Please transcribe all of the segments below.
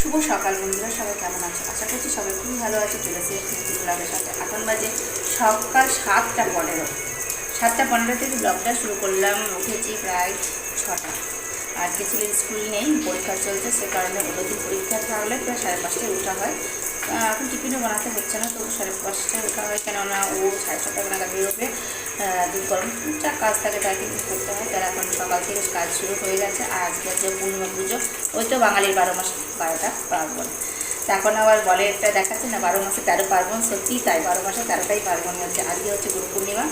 শুভ সকাল বন্ধুরা, সবাই কেমন আছে? আশা করছি সবাই খুবই ভালো আছে। চলে এসে ব্লগের সাথে। এখন বাজে সকাল সাতটা পনেরো। সাতটা পনেরো থেকে ব্লগটা শুরু করলাম, উঠেছি প্রায় ছটা। আজকে ছেলের স্কুল নেই, পরীক্ষা চলছে, সে কারণে অন্যদিন পরীক্ষা থাকলে প্রায় সাড়ে পাঁচটায় ওঠা হয়। এখন টিফিনও বানাতে হচ্ছে না, তো সাড়ে পাঁচটায় ওঠা হয় কেননা ও সাড়ে ছটা নাগাদ বেরোবে। দুধ গরম যা কাজ থাকে তাই কিন্তু করতে হয়, তারা এখন সকাল থেকে কাজ শুরু হয়ে গেছে। আর আজকে হচ্ছে পূর্ণিমা পুজো, ওই তো বাঙালির বারো মাস বারোটা পার্বণ। এখন আবার বলে একটা দেখাচ্ছে না, বারো মাসে তেরো পার্বণ সত্যিই তাই, বারো মাসে তেরোটাই পার্বণ হচ্ছে। আজকে হচ্ছে গুরু পূর্ণিমা,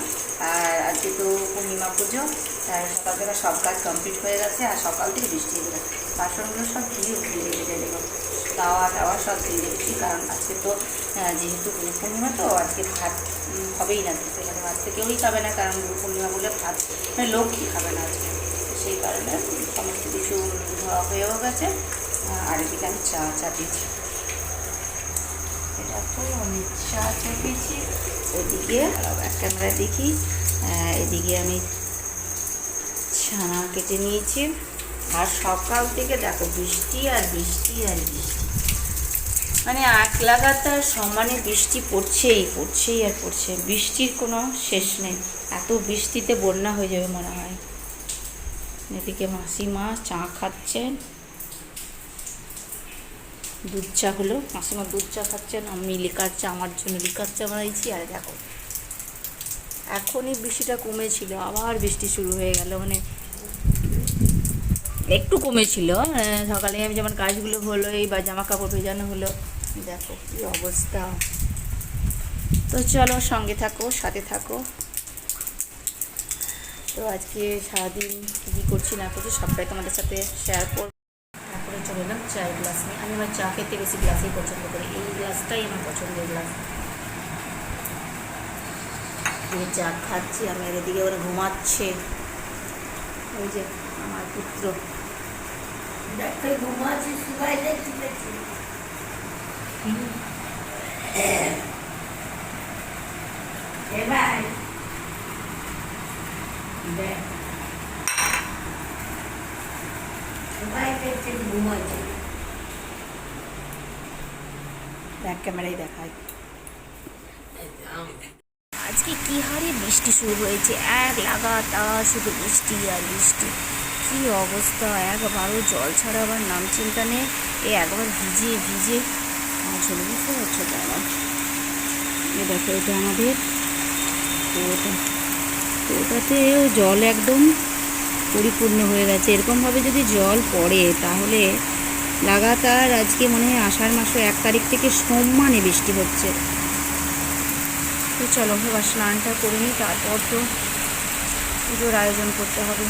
আর আজকে তো পূর্ণিমা পুজো তার সকাল থেকে সব কাজ কমপ্লিট হয়ে গেছে, আর সকাল থেকে বৃষ্টি হয়ে গেছে বাসনগুলো সব ধুয়ে ধুয়ে রেখে দেবো তাওয়া টাওয়া সব ধুয়ে রেখেছি কারণ আজকে তো যেহেতু গুরু পূর্ণিমা, তো আজকে ভাত হবেই না সেখানে ভাত তো কেউই খাবে না, কারণ গুরু পূর্ণিমা বলে ভাত মানে লক্ষ্মী খাবে না আজকে। সেই কারণে সমস্ত কিছু ধোয়া হয়েও গেছে আর এদিকে আমি চা চাপিয়েছি এটা তো আমি চা চাপিয়েছি। ওদিকে এক ক্যামেরা দেখি। এদিকে আমি ছানা কেটে নিয়েছি। আর সকাল থেকে দেখো, বৃষ্টি আর বৃষ্টি আর বৃষ্টি। মানে এক লাগাতার সমানে বৃষ্টি পড়ছেই পড়ছেই আর পড়ছে। বৃষ্টির কোনো শেষ নেই। এত বৃষ্টিতে বন্যা হয়ে যাবে মনে হয়। এদিকে মাসিমা চা খাচ্ছেন। দুধ চা হলো মাসিমা দুধ চা খাচ্ছেন আমি লিকার চা আমার জন্য লিকার চা বানাইছি আর দেখো এখনই বৃষ্টিটা কমেছিল আবার বৃষ্টি শুরু হয়ে গেল মানে একটু কমেছিল আহ, সকালে আমি যেমন কাজগুলো হলো এই বা জামা কাপড় ভেজানো হলো দেখো কি অবস্থা। তো চলো সঙ্গে থাকো সাথে থাকো। তো আজকে সারাদিন কী করছি না করছি সবটাই তোমাদের সাথে শেয়ার করব। তারপরে চলে এলাম চায়ের গ্লাস নিয়ে আমি আমার চা খেতে বেশি গ্লাসেই পছন্দ করি। এই গ্লাসটাই আমার পছন্দের গ্লাস দিয়ে চা খাচ্ছি আমি আর এদিকে ওরা ঘুমাচ্ছে। ওই যে আমার পুত্র। দেখতে ঘুমাচ্ছি সবাই দেখতে দেখছি এবার দেখ সবাই ঘুমাচ্ছে ব্যাক ক্যামেরায় দেখায় আজকে কি হারে বৃষ্টি শুরু হয়েছে? এক লাগাতার শুধু বৃষ্টি আর বৃষ্টি। কি অবস্থা? একবারও জল ছাড়া আবার নাম চিন্তা নেই। এ একবার ভিজে ভিজে। ছবি বুঝতে পারছ আমার এ দেখো, এটা আমাদের। কুয়োটা কুয়োটাতেও জল একদম পরিপূর্ণ হয়ে গেছে। এরকমভাবে যদি জল পড়ে, তাহলে লাগাতার আজকে মনে হয় আষাঢ় মাসে এক তারিখ থেকে সোমমানে বৃষ্টি হচ্ছে। তো চলো, এবার স্নানটা করে নিই, তারপর তো পুজোর আয়োজন করতে হবে।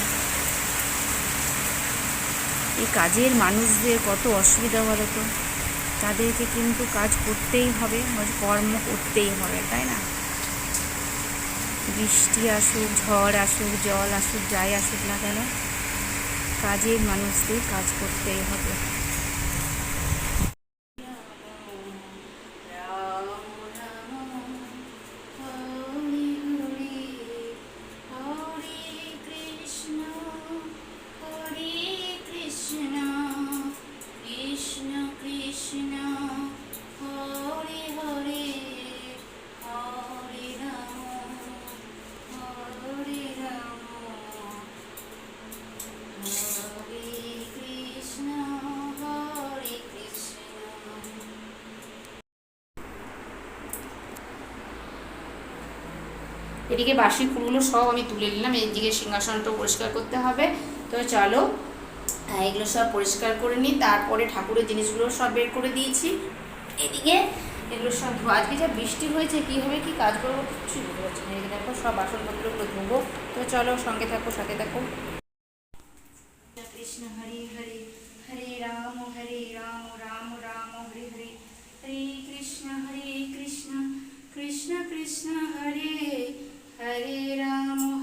এই কাজের মানুষদের কত অসুবিধা বলো তো? তাদেরকে কিন্তু কাজ করতেই হবে মানে কর্ম করতেই হবে, তাই না? বৃষ্টি আসুক, ঝড় আসুক, জল আসুক, যাই আসুক না কেন, কাজের মানুষদের কাজ করতেই হবে। এদিকে বাসি ফুলগুলো সব আমি তুলে নিলাম। এদিকে সিংহাসনটা পরিষ্কার করতে হবে। তো চলো এগুলো সব পরিষ্কার করে নিই। তারপরে ঠাকুরের জিনিসগুলো সব বের করে দিয়েছি। এদিকে এগুলো সব ধোয়া। আজকে যা বৃষ্টি হয়েছে, কী হবে, কি কাজ করব কিছু বুঝতে পারছি না। এদিকে দেখো, সব বাসনপত্রগুলো ধুবো। তো চলো, সঙ্গে থাকো, সাথে থাকো। কৃষ্ণ, হরে হরে হরে রাম হরে রাম রাম রাম, হরে হরে। হরে কৃষ্ণ হরে কৃষ্ণ কৃষ্ণ কৃষ্ণ, হরে। হরে রাম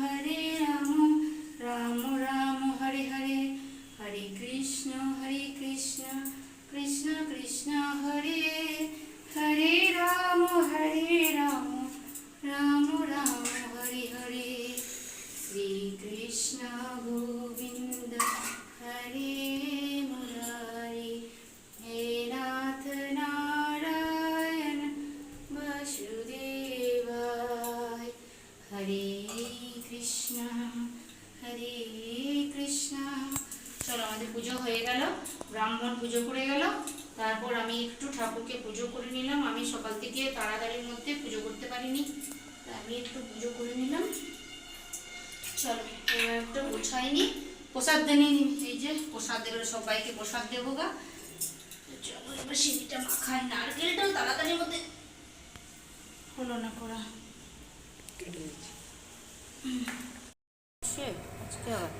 করে গেল। তারপর আমি একটু ঠাকুরকে পুজো করে নিলাম। আমি সকাল থেকে তাড়াতাড়ির মধ্যে পুজো করতে পারিনি। আমি একটু পুজো করে নিলাম। চলো একটু গোছাইনি প্রসাদ দেনি এই যে প্রসাদ দেবে সবাইকে প্রসাদ দেবো গা। চলো এবার সিঁড়িটা মাখাই। নারকেলটাও তাড়াতাড়ির মধ্যে হলো না করা আজকে আবার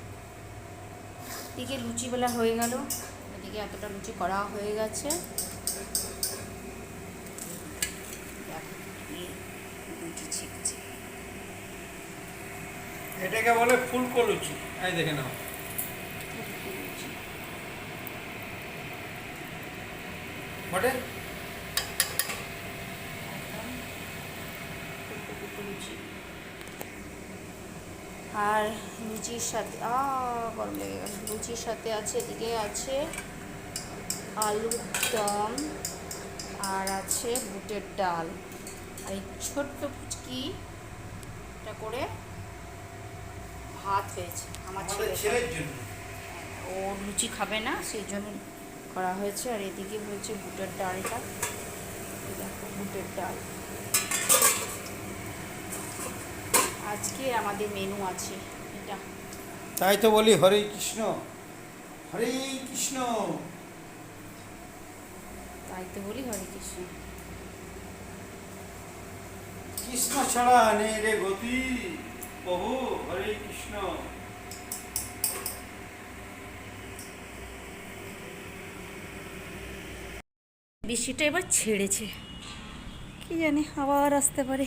এদিকে লুচিবেলা হয়ে গেল। এদিকে এতটা লুচি করা হয়ে গেছে। লুচি ছিকছে এটাকে বলে ফুলকো লুচি। এই দেখে নাও। বটে? আর লুচির সাথে আ গরম লেগে গেল লুচির সাথে আছে এদিকে আছে। আলুর দম আর আছে বুটের ডাল। আর এই ছোট্ট ফুচকি এটা করে ভাত হয়েছে আমার ছেলে ছেলের জন্য। ও লুচি খাবে না সেই জন্য করা হয়েছে। আর এদিকে হয়েছে বুটের ডালটা। এই দেখো বুটের ডাল। আজকে আমাদের মেনু আছে এটা। তাই তো বলি হরে কৃষ্ণ হরে কৃষ্ণ। তাই তো বলি হরে কৃষ্ণ। কৃষ্ণ ছাড়া নেই রে গতি। প্রভু হরে কৃষ্ণ। বৃষ্টিটা এবার ছেড়েছে। কি জানি আবার আসতে পারে।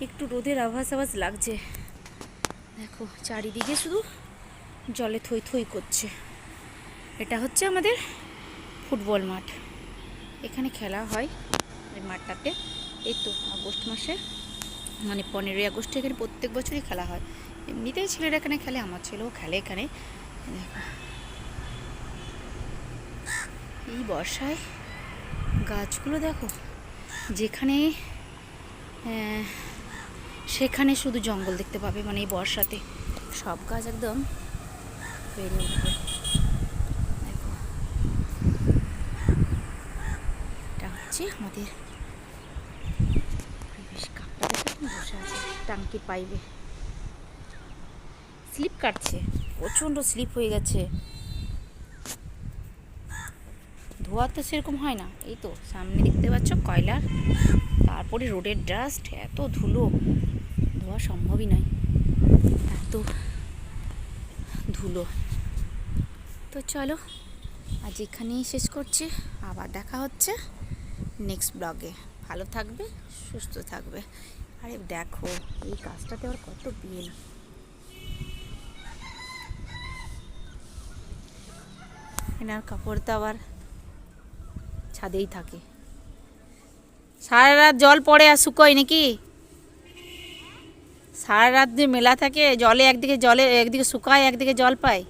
একটু রোদের আভাস আভাস লাগছে। দেখো চারিদিকে শুধু জলে থই থই করছে। এটা হচ্ছে আমাদের ফুটবল মাঠ। এখানে খেলা হয় এই মাঠটাতে। এই তো আগস্ট মাসে মানে পনেরোই আগস্ট এখানে প্রত্যেক বছরই খেলা হয়। এমনিতেই ছেলেরা এখানে খেলে, আমার ছেলেও খেলে এখানে। দেখো এই বর্ষায় গাছগুলো দেখো, যেখানে সেখানে শুধু জঙ্গল দেখতে পাবে মানে এই বর্ষাতে। সব গাছ একদম বেড়ে উঠবে দেখো এটা হচ্ছে আমাদের। বসে আছে, টাঙ্কি পাইবে। স্লিপ কাটছে, প্রচণ্ড স্লিপ হয়ে গেছে। ধোয়া তো সেরকম হয় না, এই তো সামনে দেখতে পাচ্ছ কয়লার, তারপরে রোডের ডাস্ট এত ধুলো। ধোয়া সম্ভবই নয়, এত ধুলো। তো চলো, আজ এখানেই শেষ করছি, আবার দেখা হচ্ছে। নেক্সট ব্লগে ভালো থাকবে, সুস্থ থাকবে। আরে দেখো, এই গাছটাতে আবার কত বিল এনার কাপড় তো আবার ছাদেই থাকে। সারা রাত জল পড়ে আর শুকোয় নাকি? সারা রাত যে মেলা থাকে, জলে একদিকে জলে, একদিকে শুকায়, একদিকে জল পায়।